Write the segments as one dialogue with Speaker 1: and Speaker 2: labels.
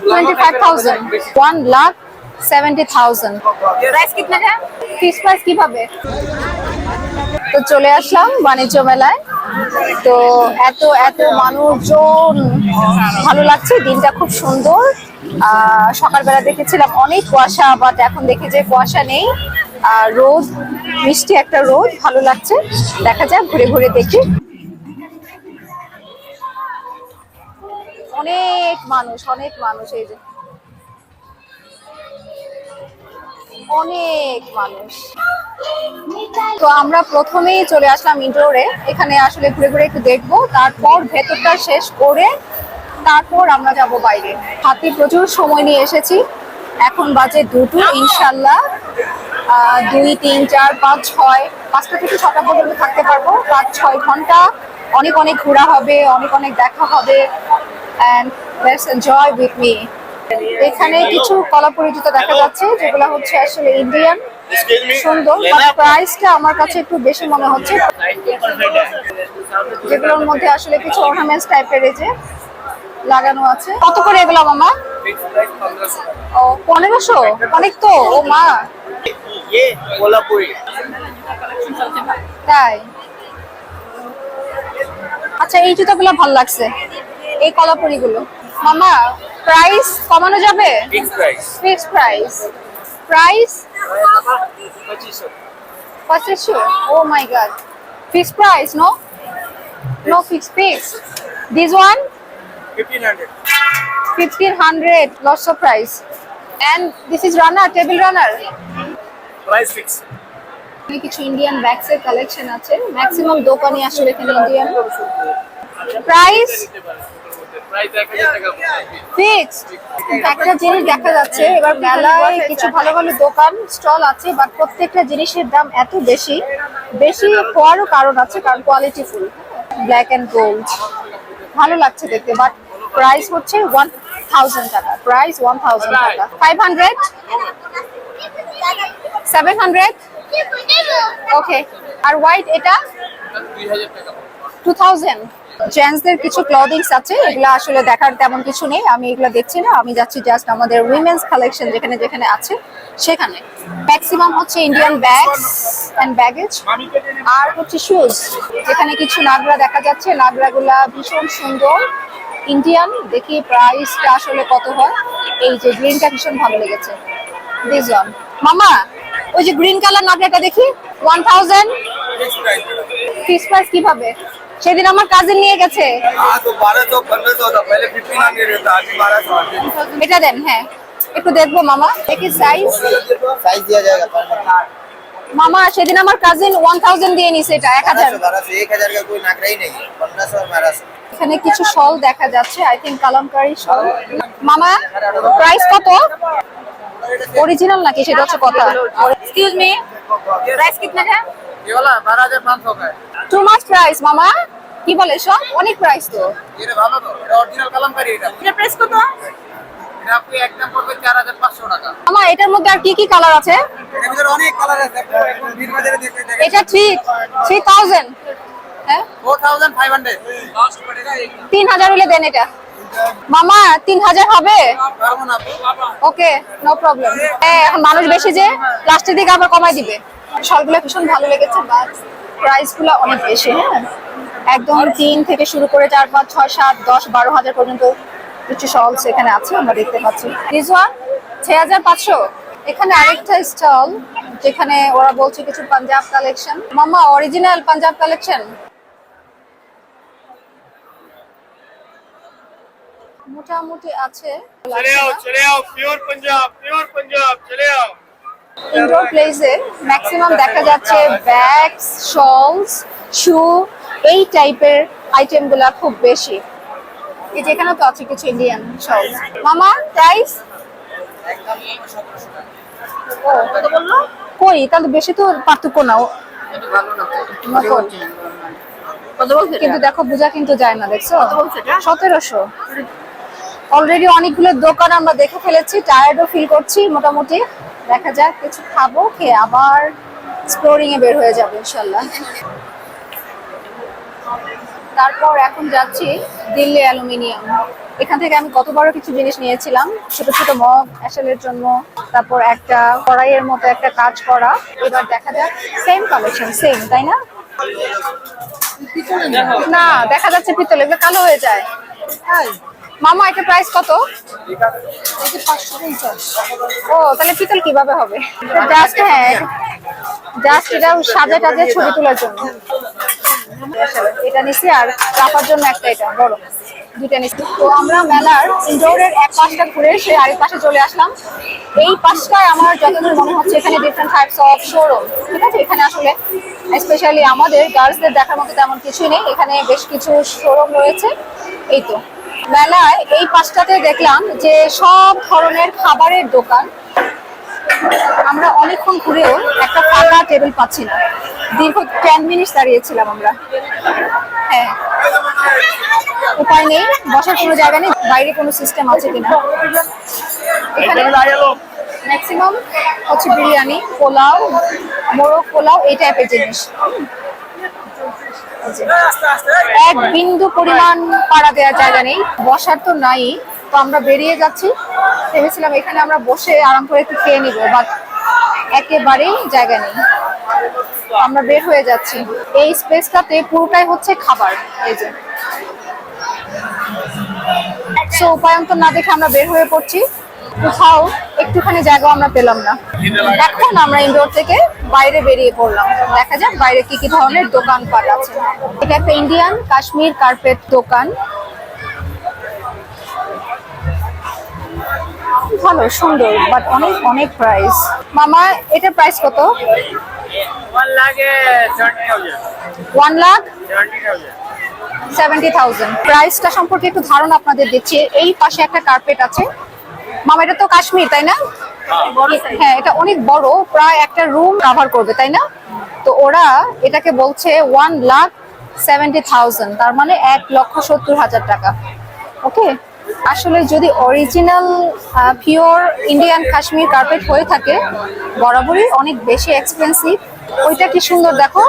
Speaker 1: twenty five thousand one lakh seventy thousand price কিতনা है fix price কিভাবে তো চলে আসলাম বাণিজ্য মেলায় তো এত এত মানুষজন ভালো লাগছে দিনটা খুব সুন্দর আহ, সকালবেলা দেখেছিলাম অনেক কুয়াশা বাট এখন দেখি যে কুয়াশা নেই আর রোদ মিষ্টি একটা রোদ ভালো লাগছে দেখা যাক ঘুরে ঘুরে দেখি অনেক মানুষ অনেক মানুষ এই যে। অনেক মানুষ। তো আমরা প্রথমেই চলে আসলাম ইনডোরে এখানে আসলে ঘুরে ঘুরে একটু দেখব। তারপর ভেতরটা শেষ করে তারপর আমরা যাব বাইরে। হাতে প্রচুর সময় নিয়ে এসেছি। এখন বাজে দুটো ইনশাল্লাহ দুই, তিন, চার, পাঁচ, ছয়, পাঁচটা থেকে ছটা পর্যন্ত থাকতে পারব। পাঁচ, ছয় ঘণ্টা। অনেক অনেক ঘোরা হবে, অনেক অনেক দেখা হবে। And let's enjoy with me এখানে কিছু কলাপরিচিত দেখা যাচ্ছে যেগুলো হচ্ছে আসলে ইন্ডিয়ান সুন্দর বাট প্রাইসটা আমার কাছে একটু বেশি মনে হচ্ছে। যেগুলোর মধ্যে আসলে কিছু অর্নামেন্টস টাইপের এই যে লাগানো আছে। কত করে এগুলো মামা? ও পনেরোশো? অনেক তো ও মা। তাই। আচ্ছা এই জুতাগুলো ভালো লাগছে। এই কলাপুরিগুলো। মামা প্রাইস কমানো যাবে? ফিক্স প্রাইস প্রাইস পঁচিশশো। ও my god fix price no no fix fix
Speaker 2: this one
Speaker 1: fifteen hundred lots of price and this is runner table runner
Speaker 2: price fix
Speaker 1: কিছু ইন্ডিয়ান ম্যাক্সের কালেকশন আছে। ম্যাক্সিমাম দোকানে আসলে এখানে ইন্ডিয়ান প্রাইস ফিক্সড একটা জিনিস দেখা যাচ্ছে, এবার মেলায় কিছু ভালো ভালো দোকান, স্টল আছে বাট প্রত্যেকটা জিনিসের দাম এত বেশি বেশি হওয়ারও কারণ আছে, কারণ quality full black and gold ভালো লাগছে দেখতে বাট প্রাইস হচ্ছে ওয়ান থাউজেন্ড টাকা প্রাইস ওয়ান থাউজেন্ড টাকা। Five hundred seven hundred okay আর হোয়াইট এটা? টু থাউজেন্ড জেন্টসদের কিছু ক্লদিংস আছে, এগুলো আসলে দেখার তেমন কিছু নেই, আমি এগুলো দেখছি না, আমি যাচ্ছি জাস্ট আমাদের উইমেন্স কালেকশন যেখানে যেখানে আছে, সেখানে। ম্যাক্সিমাম হচ্ছে ইন্ডিয়ান ব্যাগস এন্ড ব্যাগেজ আর হচ্ছে শুজ এখানে কিছু নাগরা দেখা যাচ্ছে, নাগরাগুলা ভীষণ সুন্দর। ইন্ডিয়ান দেখি প্রাইসটা আসলে কত হয়, এই যে গ্রিনটা ভীষণ ভালো লেগেছে। দিস ওয়ান মামা, ওই যে গ্রিন কালার নাগরাটা দেখি ওয়ান থাউজেন্ড ফিস প্রাইস কীভাবে? সেদিন আমার কাজিন নিয়ে গেছে
Speaker 2: हाँ तो बारह सौ पंद्रह सौ था पहले फिफ्टीन हंड्रेड था आज बारह सौ
Speaker 1: এটা দেন হ্যাঁ একটু দেখবো মামা দেখি সাইজ
Speaker 2: साइज दिया जाएगा
Speaker 1: মামা সেদিন আমার কাজিন ওয়ান থাউজেন্ড দিয়ে নিছে এটা এক হাজার
Speaker 2: बारह सौ एक हजार का कोई नागरा ही नहीं है पंद्रह सौ बारह सौ
Speaker 1: এখানে কিছু শল দেখা যাচ্ছে আই থিঙ্ক কালামকারি শল মামা প্রাইস কত অরিজিনাল নাকি সেটা হচ্ছে কথা এক্সকিউজ মি প্রাইস কিতনা है প্রাইস মামা? কি বলে সব? অনেক প্রাইস তো।
Speaker 2: এটা
Speaker 1: হ্যাঁ? হলে দেন এটা। মামা 3000 হবে? ওকে হ্যাঁ, নো প্রবলেম মানুষ বেশি যে প্লাস্টিক দিকে আবার কমাই দিবে। শালগুলো ভীষণ ভালো লেগেছে বাট প্রাইসগুলো অনেক বেশি হ্যাঁ? একদম তিন থেকে শুরু করে চার পাঁচ ছয় সাত দশ বারো হাজার পর্যন্ত কিছু শলস এখানে আছে আমরা দেখতে পাচ্ছি। দিস ছয় হাজার পাঁচশো। এখানে আরেকটা স্টল যেখানে ওরা বলছে কিছু পাঞ্জাব কালেকশন মামা অরিজিনাল পাঞ্জাব কালেকশন মোটামুটি আছে।
Speaker 2: চলে আও চলে আও পিওর পাঞ্জাব পিওর পাঞ্জাব চলে আও
Speaker 1: ইনডোর প্লেসে ম্যাক্সিমাম দেখা যাচ্ছে ব্যাগস শলস শু এই টাইপের আইটেমগুলো খুব বেশি। এই যেখানে তো আছে কিছু ইন্ডিয়ান শলস মামা প্রাইস ও কত বলল? কই তাহলে বেশি তো পার্থক্য না? কিন্তু দেখো বোঝা কিন্তু যায় না দেখছ? সতেরোশো। অলরেডি অনেকগুলো দোকান আমরা দেখে ফেলেছি টায়ার্ডও ফিল করছি মোটামুটি দেখা যাক কিছু খাব খেয়ে আবার এক্সপ্লোরিং এ বের হয়ে যাব ইনশাল্লাহ তারপর এখন যাচ্ছি দিল্লি অ্যালুমিনিয়াম। এখান থেকে আমি কত বড় কিছু জিনিস নিয়েছিলাম ছোট ছোট মগ অ্যাসেলের জন্য তারপর একটা কড়াইয়ের মতো একটা কাজ করা। এবার দেখা যাক সেম কালেকশন সেম তাই না? না দেখা যাচ্ছে পিতল এগুলো কালো হয়ে যায়। মামা এটা প্রাইস কত? ও তাহলে পিতল কীভাবে হবে? জাস্ট হ্যাঁ জাস্ট এটা সাজা টাজা ছবি তোলার জন্য। এটা নিছি আর চাপার জন্য একটা এটা বড়। দুইটা তো আমরা মেলার ইনডোরের এক পাশটা ঘুরে এসে আরেক পাশে চলে আসলাম। এই পাশটায় আমার যতদূর মনে হচ্ছে এখানে ডিফারেন্ট টাইপস অফ শোরুম ঠিক আছে? এখানে আসলে স্পেশালি আমাদের গার্লসদের দেখার মতো তেমন কিছুই নেই। এখানে বেশ কিছু শোরুম রয়েছে। এই তো। মেলায় এই পাশটাতে দেখলাম যে সব ধরনের খাবারের দোকান। আমরা অনেকক্ষণ ঘুরেও একটা ফাঁকা টেবিল পাচ্ছি না। দীর্ঘ টেন মিনিটস দাঁড়িয়েছিলাম আমরা। হ্যাঁ। উপায় নেই বসার কোনো জায়গা নেই বাইরে কোনো সিস্টেম আছে কিনা। এখানে ম্যাক্সিমাম হচ্ছে বিরিয়ানি পোলাও মোরগ পোলাও এই টাইপের জিনিস। এক বিন্দু পরিমাণ পাড়া দেওয়ার জায়গা নেই বসার তো নাই। তো আমরা বেরিয়ে যাচ্ছি। ভেবেছিলাম এখানে আমরা বসে আরাম করে একটু খেয়ে নিব বাট একেবারেই জায়গা নেই। আমরা বের হয়ে যাচ্ছি। এই স্পেসটাতে পুরোটাই হচ্ছে খাবার এই যে। সো উপায়ন্তর না দেখে আমরা বের হয়ে পড়ছি। কোথাও একটুখানি জায়গা আমরা পেলাম না। এখন আমরা ইনডোর থেকে বাইরে বেরিয়ে পড়লাম। দেখা যাক বাইরে কি কি ধরনের দোকান দোকানপাট আছে। এটা একটা ইন্ডিয়ান কাশ্মীর কার্পেট দোকান। ভালো সুন্দর বাট অনেক অনেক প্রাইস মামা এটা প্রাইস কত. ওয়ান লাখ সেভেন্টি থাউজেন্ড প্রাইসটা সম্পর্কে একটু ধারণা আপনাদের দিচ্ছি। এই পাশে একটা কার্পেট আছে। মামা, এটা তো কাশ্মীর, তাই না? হ্যাঁ এটা অনেক বড়, প্রায় একটা রুম কাভার করবে, তাই না? তো ওরা এটাকে বলছে ওয়ান লাখ সেভেন্টি থাউজেন্ড তার মানে এক লক্ষ সত্তর হাজার টাকা। ওকে? আসলে যদি original pure Indian Kashmir carpet হয়ে থাকে, বরাবরই অনেক বেশি এক্সপেন্সিভ ওইটা কি সুন্দর, দেখো।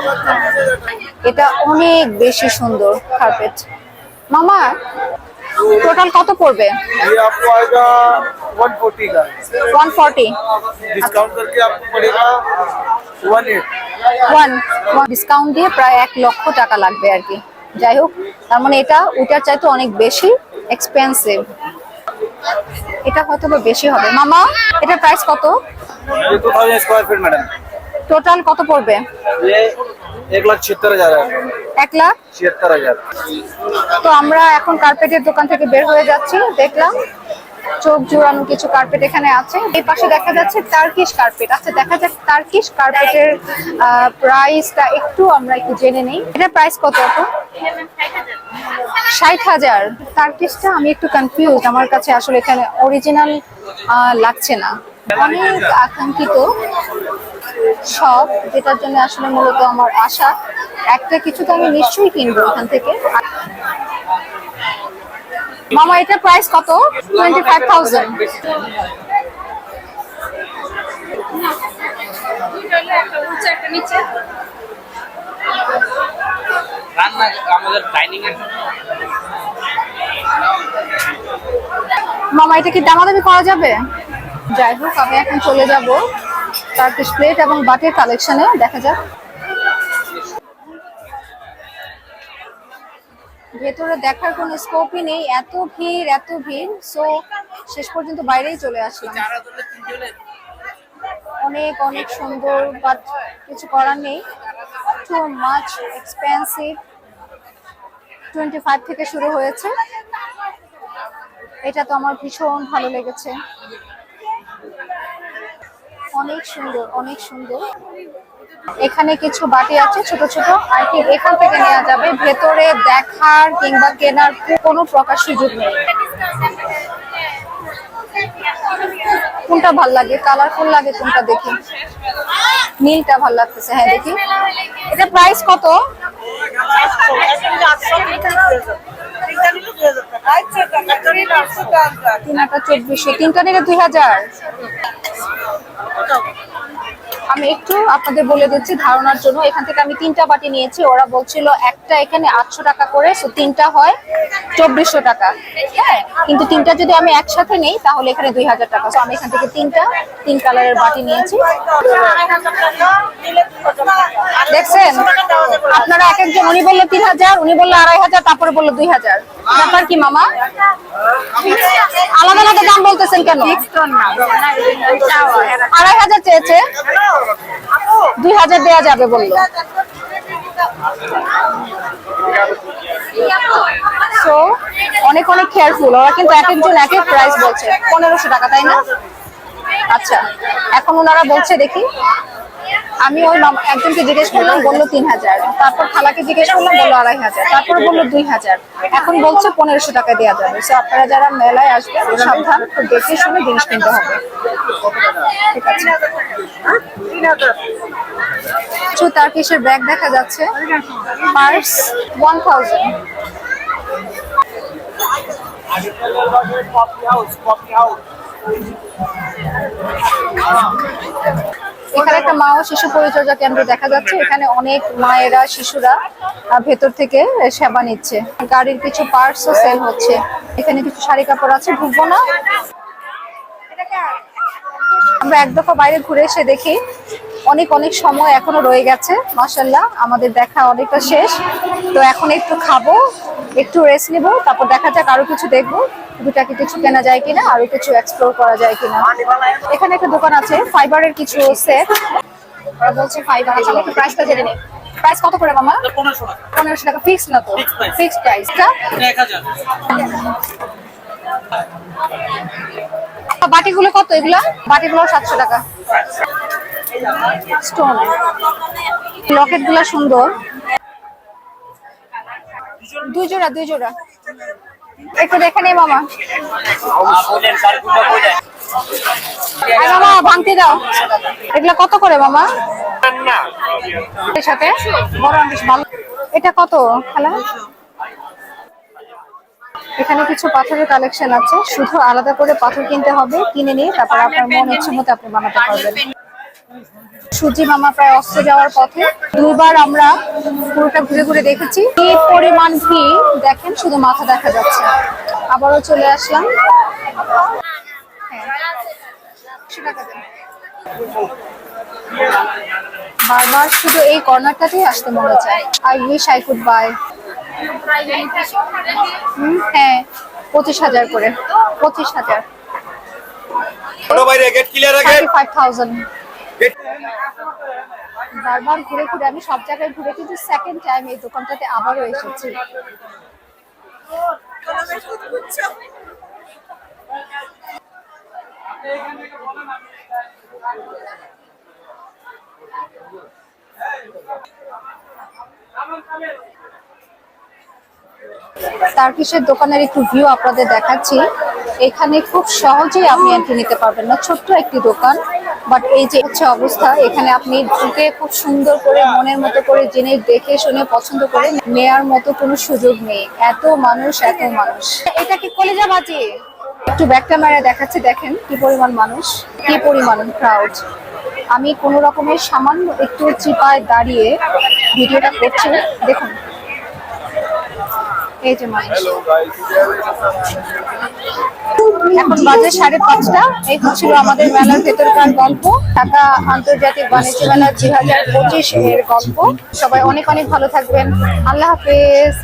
Speaker 1: এটা অনেক বেশি সুন্দর কার্পেট মামা টোটাল কত পড়বে
Speaker 2: ये आपको आएगा 140 का
Speaker 1: ওয়ান ফর্টি
Speaker 2: डिस्काउंट करके आपको पड़ेगा 18
Speaker 1: ওয়ান ডিসকাউন্ট দিয়ে প্রায় এক লক্ষ টাকা লাগবে আর কি যাই হোক তার মানে এটা ওটার চাইতে অনেক বেশি এক্সপেন্সিভ এটা হয়তো বা বেশি হবে মামা এটার প্রাইস কত
Speaker 2: ये 2000 स्क्वायर फीट मैडम
Speaker 1: টোটাল কত পড়বে
Speaker 2: ये एक लाख छिहत्तर हजार है
Speaker 1: এক লাখ তো আমরা এখন কার্পেটের দোকান থেকে বের হয়ে যাচ্ছি দেখলাম। চোখ জোড়ানো কিছু কার্পেট এখানে আছে। এই পাশে দেখা যাচ্ছে তার্কিশ কার্পেট আচ্ছা দেখা যাক তার্কিশ কার্পেটের প্রাইসটা একটু আমরা একটু জেনে নিই। এটা প্রাইস কত আপু ষাট হাজার। তার্কিশটা আমি একটু কনফিউজ আমার কাছে আসলে এখানে অরিজিনাল লাগছে না। অনেক আকাঙ্ক্ষিত সব যেটার জন্য আসলে মূলত আমার আশা। একটা কিছু তো আমি নিশ্চয়ই কিনবো এখান থেকে। মামা এটার প্রাইস কত? টোয়েন্টি ফাইভ থাউজেন্ড
Speaker 3: রান্না আমাদের ডাইনিং এর।
Speaker 1: মামা এটা কি দামাদামি করা যাবে? যাই হোক আমি এখন চলে যাব টার্কিশ প্লেট এবং বাটির কালেকশনে দেখা যাক। ভেতরে দেখার কোনো স্কোপই নেই। এত ভিড় এত ভিড়। সো শেষ পর্যন্ত বাইরেই চলে আসলাম। অনেক অনেক সুন্দর বাট কিছু করার নেই। Too much expensive twenty five থেকে শুরু হয়েছে। এটা তো আমার ভীষণ ভালো লেগেছে। অনেক সুন্দর অনেক সুন্দর। এখানে কিছু বাটি আছে, ছোট ছোট। আর কি এখান থেকে নেওয়া যাবে। ভেতরে দেখার কিংবা কেনার কোনো প্রকার সুযোগ নেই। কোনটা ভালো লাগে? কালারফুল লাগে কোনটা দেখি? নীলটা ভালো লাগতেছে হ্যাঁ দেখি। এটা প্রাইস কত? তিন আটা চব্বিশশো। তিনটা নিলে দুই হাজার। আমি একটু আপনাদের বলে দিচ্ছি ধারণার জন্য। এখান থেকে আমি তিনটা বাটি নিয়েছি। ওরা বলছিল একটা এখানে আটশো টাকা করে তো তিনটা হয় চব্বিশশো টাকা। হ্যাঁ কিন্তু তিনটা যদি আমি একসাথে নেই, তাহলে এখানে দুই হাজার টাকা। তো আমি এখান থেকে তিনটা, তিন কালারের বাটি নিয়েছি। দেখছেন? আপনারা এক একজন, উনি বলল তিন হাজার, উনি বলল আড়াই হাজার, তারপরে বলল দুই হাজার। ব্যাপার কি, মামা? আলাদা আলাদা দাম বলতেছেন কেন? আড়াই হাজার চেয়েছে। দুই হাজার দেওয়া যাবে বলল। সো অনেক অনেক কেয়ারফুল ওরা কিন্তু এক একজন এক এক প্রাইস বলছে। পনেরোশো টাকা, তাই না? আচ্ছা এখন ওনারা বলছে দেখি। আমি ওই একজনকে জিজ্ঞেস করলাম, বলল তিন হাজার। তারপর খালাকে জিজ্ঞেস করলাম, বলল আড়াই হাজার। তারপর বলল দুই হাজার। এখন বলছে পনেরোশো টাকা দেওয়া যাবে। সো আপনারা যারা মেলায় আসবেন, সাবধান, খুব দেখে শুনে জিনিস কিনতে হবে। ঠিক আছে? তারকিসের ব্যাগ দেখা যাচ্ছে। পার্স ওয়ান থাউজেন্ড এখানে একটা মা ও শিশু পরিচর্যা কেন্দ্র দেখা যাচ্ছে। এখানে অনেক মায়েরা, শিশুরা ভেতর থেকে সেবা নিচ্ছে। গাড়ির কিছু পার্টসও সেল হচ্ছে। এখানে কিছু শাড়ি কাপড় আছে ঢুকবো না। আমরা এক দফা বাইরে ঘুরে এসে দেখি, অনেক অনেক সময় এখনও রয়ে গেছে মাসাল্লাহ আমাদের দেখা অনেকটা শেষ। তো এখন একটু খাব, একটু রেস্ট নিব, তারপর দেখা যাক আরও কিছু দেখব। দুটাকে কিছু কেনা যায় কিনা আরও কিছু এক্সপ্লোর করা যায় কিনা। এখানে একটা দোকান আছে ফাইবারের কিছু সেট ওরা বলছে ফাইবার আছে একটু প্রাইসটা জেনে নিই। প্রাইস কত করে মামা?
Speaker 3: পনেরোশো টাকা।
Speaker 1: পনেরোশো টাকা ফিক্স না তো? ফিক্সড প্রাইসটা বাটিগুলো কত এগুলা? বাটিগুলো সাতশো টাকা। স্টোন লকেটগুলা সুন্দর। দুই জোড়া দুই জোড়া একটু দেখে নেই মামা। মামা ভাঙতে দাও। এগুলা কত করে মামা? এর সাথে? এটা কত, খেলা? এখানে কিছু পাথরের কালেকশন আছে। শুধু আলাদা করে পাথর কিনতে হবে, কিনে নিয়ে তারপর আপনার মন ইচ্ছে মতো আপনি বানাতে পারবেন। সুজি মামা প্রায় অস্ত যাওয়ার পথে। দুবার আমরা পুরোটা ঘুরে ঘুরে দেখেছি। কি পরিমাণ ভিড় দেখেন শুধু মাথা দেখা যাচ্ছে। আবারও চলে আসলাম। বারবার শুধু এই কর্নারটাতেই আসতে মনে চায়। I wish I could buy হ্যাঁ পঁচিশ হাজার করে। পঁচিশ হাজার। থার্টি ফাইভ থাউজেন্ড বারবার ঘুরে ঘুরে আমি সব জায়গায় ঘুরে, কিন্তু সেকেন্ড টাইম এই দোকানটাতে আবারও এসেছি। তারকিসের দোকানের একটু ভিউ আপনাদের দেখাচ্ছি। এখানে খুব সহজেই আপনি এন্ট্রি নিতে পারবেন না। ছোট্ট একটি দোকান। বাট এই যে হচ্ছে অবস্থা, এখানে আপনি ঢুকে খুব সুন্দর করে মনের মতো করে জেনে দেখে শুনে পছন্দ করে নেয়ার মতো কোনো সুযোগ নেই। এত মানুষ এত মানুষ। এটা কি কলিজা বাজে? একটু ব্যাক ক্যামেরায় দেখাচ্ছে, দেখেন কি পরিমাণ মানুষ, কি পরিমাণ ক্রাউড আমি কোনো রকমের সামান্য একটু চিপায় দাঁড়িয়ে ভিডিওটা করছি। দেখুন। এই যে মানুষ। এখন বাজে সাড়ে পাঁচটা। এই হচ্ছিল আমাদের মেলার ভেতরকার গল্প। ঢাকা আন্তর্জাতিক বাণিজ্য মেলা দুই হাজার পঁচিশ এর গল্প। সবাই অনেক অনেক ভালো থাকবেন। আল্লাহ হাফেজ।